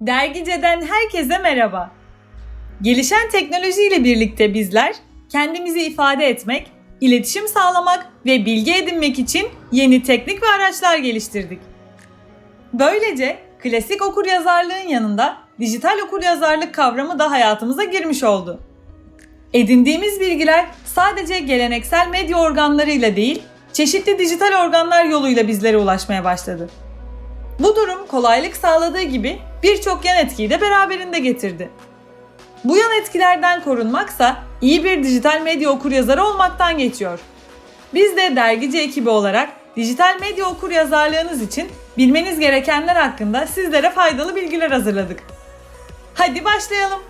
Dergice'den herkese merhaba. Gelişen teknolojiyle birlikte bizler kendimizi ifade etmek, iletişim sağlamak ve bilgi edinmek için yeni teknik ve araçlar geliştirdik. Böylece klasik okuryazarlığın yanında dijital okuryazarlık kavramı da hayatımıza girmiş oldu. Edindiğimiz bilgiler sadece geleneksel medya organlarıyla değil, çeşitli dijital organlar yoluyla bizlere ulaşmaya başladı. Bu durum kolaylık sağladığı gibi birçok yan etkiyi de beraberinde getirdi. Bu yan etkilerden korunmaksa iyi bir dijital medya okuryazarı olmaktan geçiyor. Biz de dergici ekibi olarak dijital medya okuryazarlığınız için bilmeniz gerekenler hakkında sizlere faydalı bilgiler hazırladık. Hadi başlayalım.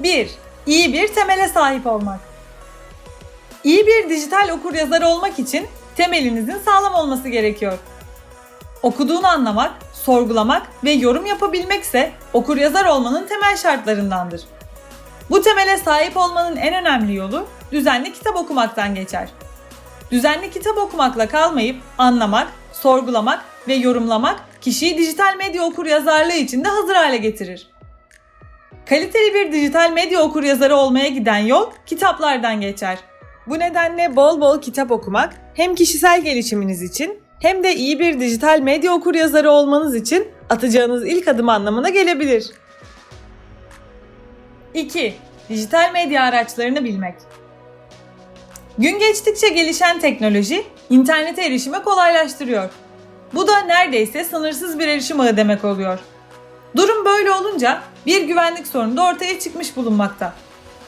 Bir, iyi bir temele sahip olmak. İyi bir dijital okuryazarı olmak için temelinizin sağlam olması gerekiyor. Okuduğunu anlamak, sorgulamak ve yorum yapabilmekse okuryazar olmanın temel şartlarındandır. Bu temele sahip olmanın en önemli yolu düzenli kitap okumaktan geçer. Düzenli kitap okumakla kalmayıp anlamak, sorgulamak ve yorumlamak kişiyi dijital medya okuryazarlığı için de hazır hale getirir. Kaliteli bir dijital medya okuryazarı olmaya giden yol kitaplardan geçer. Bu nedenle bol bol kitap okumak hem kişisel gelişiminiz için hem de iyi bir dijital medya okuryazarı olmanız için atacağınız ilk adım anlamına gelebilir. 2. Dijital medya araçlarını bilmek. Gün geçtikçe gelişen teknoloji internete erişimi kolaylaştırıyor. Bu da neredeyse sınırsız bir erişim ağı demek oluyor. Durum böyle olunca bir güvenlik sorunu da ortaya çıkmış bulunmakta.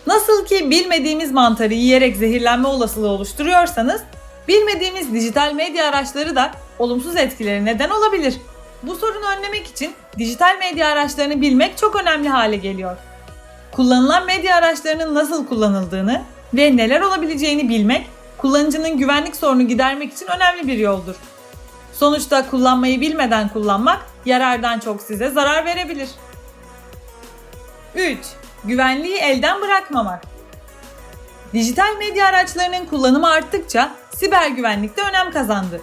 Nasıl ki bilmediğimiz mantarı yiyerek zehirlenme olasılığı oluşturuyorsanız, bilmediğimiz dijital medya araçları da olumsuz etkileri neden olabilir. Bu sorunu önlemek için dijital medya araçlarını bilmek çok önemli hale geliyor. Kullanılan medya araçlarının nasıl kullanıldığını ve neler olabileceğini bilmek, kullanıcının güvenlik sorunu gidermek için önemli bir yoldur. Sonuçta kullanmayı bilmeden kullanmak yarardan çok size zarar verebilir. 3. Güvenliği elden bırakmamak. Dijital medya araçlarının kullanımı arttıkça siber güvenlik de önem kazandı.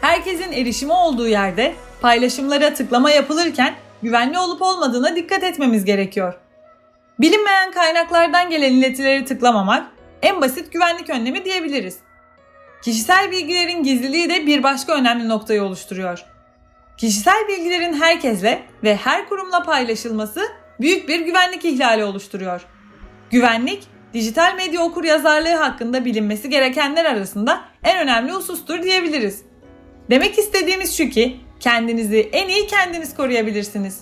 Herkesin erişimi olduğu yerde paylaşımlara tıklama yapılırken güvenli olup olmadığına dikkat etmemiz gerekiyor. Bilinmeyen kaynaklardan gelen iletileri tıklamamak en basit güvenlik önlemi diyebiliriz. Kişisel bilgilerin gizliliği de bir başka önemli noktayı oluşturuyor. Kişisel bilgilerin herkesle ve her kurumla paylaşılması büyük bir güvenlik ihlali oluşturuyor. Güvenlik, dijital medya okuryazarlığı hakkında bilinmesi gerekenler arasında en önemli husustur diyebiliriz. Demek istediğimiz şu ki kendinizi en iyi kendiniz koruyabilirsiniz.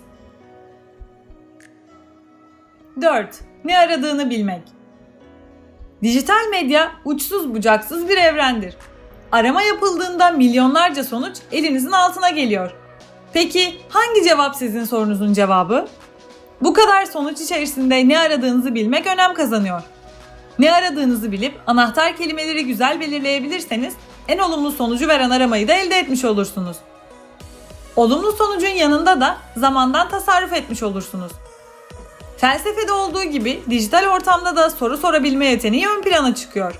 4. Ne aradığını bilmek. Dijital medya uçsuz bucaksız bir evrendir. Arama yapıldığında milyonlarca sonuç elinizin altına geliyor. Peki hangi cevap sizin sorunuzun cevabı? Bu kadar sonuç içerisinde ne aradığınızı bilmek önem kazanıyor. Ne aradığınızı bilip anahtar kelimeleri güzel belirleyebilirseniz en olumlu sonucu veren aramayı da elde etmiş olursunuz. Olumlu sonucun yanında da zamandan tasarruf etmiş olursunuz. Felsefede olduğu gibi dijital ortamda da soru sorabilme yeteneği ön plana çıkıyor.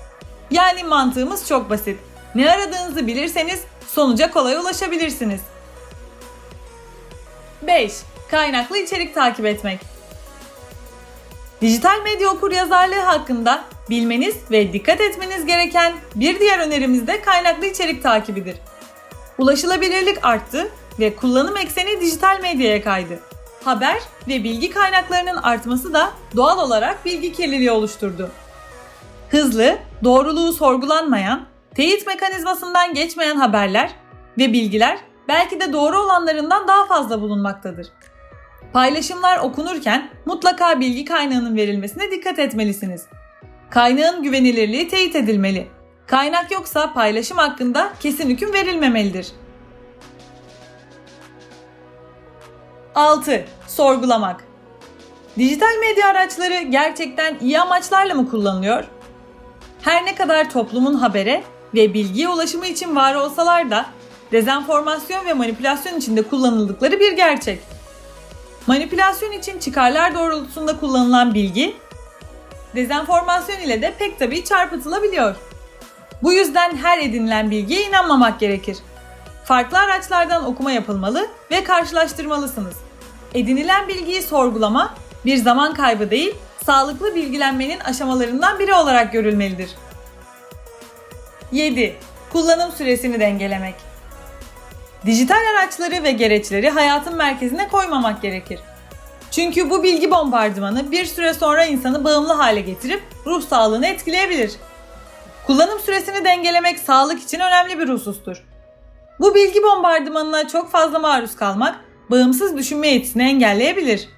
Yani mantığımız çok basit. Ne aradığınızı bilirseniz sonuca kolay ulaşabilirsiniz. 5. Kaynaklı içerik takip etmek. Dijital medya okuryazarlığı hakkında bilmeniz ve dikkat etmeniz gereken bir diğer önerimiz de kaynaklı içerik takibidir. Ulaşılabilirlik arttı ve kullanım ekseni dijital medyaya kaydı. Haber ve bilgi kaynaklarının artması da doğal olarak bilgi kirliliği oluşturdu. Hızlı, doğruluğu sorgulanmayan, teyit mekanizmasından geçmeyen haberler ve bilgiler belki de doğru olanlarından daha fazla bulunmaktadır. Paylaşımlar okunurken mutlaka bilgi kaynağının verilmesine dikkat etmelisiniz. Kaynağın güvenilirliği teyit edilmeli. Kaynak yoksa paylaşım hakkında kesin hüküm verilmemelidir. 6. Sorgulamak. Dijital medya araçları gerçekten iyi amaçlarla mı kullanılıyor? Her ne kadar toplumun habere ve bilgiye ulaşımı için var olsalar da dezenformasyon ve manipülasyon için de kullanıldıkları bir gerçek. Manipülasyon için çıkarlar doğrultusunda kullanılan bilgi, dezenformasyon ile de pek tabii çarpıtılabiliyor. Bu yüzden her edinilen bilgiye inanmamak gerekir. Farklı araçlardan okuma yapılmalı ve karşılaştırmalısınız. Edinilen bilgiyi sorgulama bir zaman kaybı değil, sağlıklı bilgilenmenin aşamalarından biri olarak görülmelidir. 7. Kullanım süresini dengelemek. Dijital araçları ve gereçleri hayatın merkezine koymamak gerekir. Çünkü bu bilgi bombardımanı bir süre sonra insanı bağımlı hale getirip ruh sağlığını etkileyebilir. Kullanım süresini dengelemek sağlık için önemli bir husustur. Bu bilgi bombardımanına çok fazla maruz kalmak bağımsız düşünme yetisini engelleyebilir.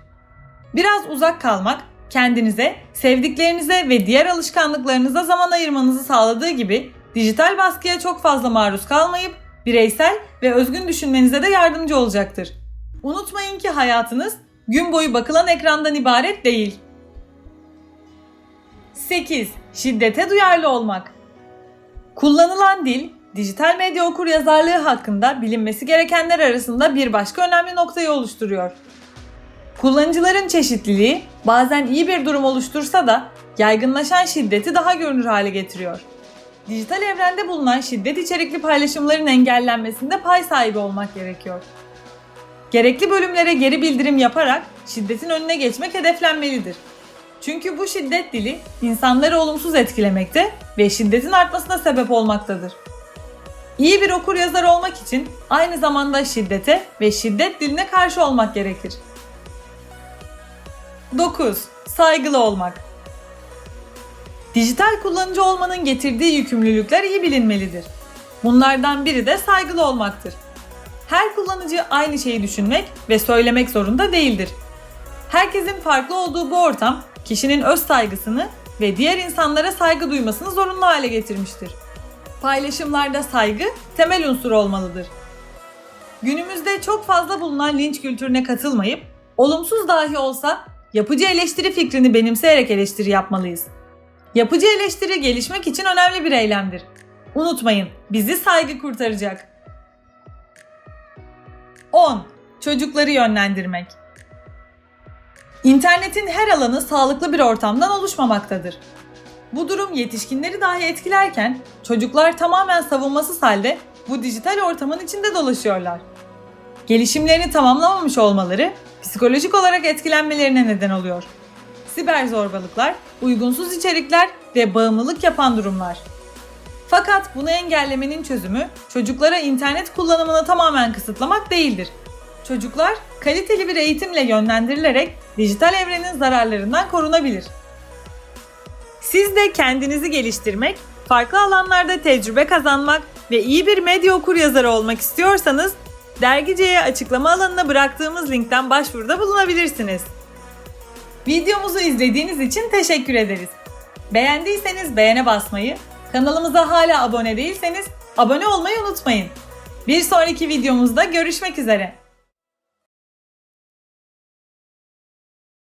Biraz uzak kalmak kendinize, sevdiklerinize ve diğer alışkanlıklarınıza zaman ayırmanızı sağladığı gibi dijital baskıya çok fazla maruz kalmayıp bireysel ve özgün düşünmenize de yardımcı olacaktır. Unutmayın ki hayatınız gün boyu bakılan ekrandan ibaret değil. 8. Şiddete duyarlı olmak. Kullanılan dil, dijital medya okur yazarlığı hakkında bilinmesi gerekenler arasında bir başka önemli noktayı oluşturuyor. Kullanıcıların çeşitliliği bazen iyi bir durum oluştursa da yaygınlaşan şiddeti daha görünür hale getiriyor. Dijital evrende bulunan şiddet içerikli paylaşımların engellenmesinde pay sahibi olmak gerekiyor. Gerekli bölümlere geri bildirim yaparak şiddetin önüne geçmek hedeflenmelidir. Çünkü bu şiddet dili insanları olumsuz etkilemekte ve şiddetin artmasına sebep olmaktadır. İyi bir okur yazar olmak için aynı zamanda şiddete ve şiddet diline karşı olmak gerekir. 9. Saygılı olmak. Dijital kullanıcı olmanın getirdiği yükümlülükler iyi bilinmelidir. Bunlardan biri de saygılı olmaktır. Her kullanıcı aynı şeyi düşünmek ve söylemek zorunda değildir. Herkesin farklı olduğu bu ortam kişinin öz saygısını ve diğer insanlara saygı duymasını zorunlu hale getirmiştir. Paylaşımlarda saygı temel unsur olmalıdır. Günümüzde çok fazla bulunan linç kültürüne katılmayıp, olumsuz dahi olsa yapıcı eleştiri fikrini benimseyerek eleştiri yapmalıyız. Yapıcı eleştiri gelişmek için önemli bir eylemdir. Unutmayın, bizi saygı kurtaracak. 10. Çocukları yönlendirmek. İnternetin her alanı sağlıklı bir ortamdan oluşmamaktadır. Bu durum yetişkinleri dahi etkilerken çocuklar tamamen savunmasız halde bu dijital ortamın içinde dolaşıyorlar. Gelişimlerini tamamlamamış olmaları psikolojik olarak etkilenmelerine neden oluyor. Siber zorbalıklar, uygunsuz içerikler ve bağımlılık yapan durumlar. Fakat bunu engellemenin çözümü çocuklara internet kullanımını tamamen kısıtlamak değildir. Çocuklar kaliteli bir eğitimle yönlendirilerek dijital evrenin zararlarından korunabilir. Siz de kendinizi geliştirmek, farklı alanlarda tecrübe kazanmak ve iyi bir medya okur yazarı olmak istiyorsanız Dergici'ye açıklama alanına bıraktığımız linkten başvuruda bulunabilirsiniz. Videomuzu izlediğiniz için teşekkür ederiz. Beğendiyseniz beğene basmayı, kanalımıza hala abone değilseniz abone olmayı unutmayın. Bir sonraki videomuzda görüşmek üzere.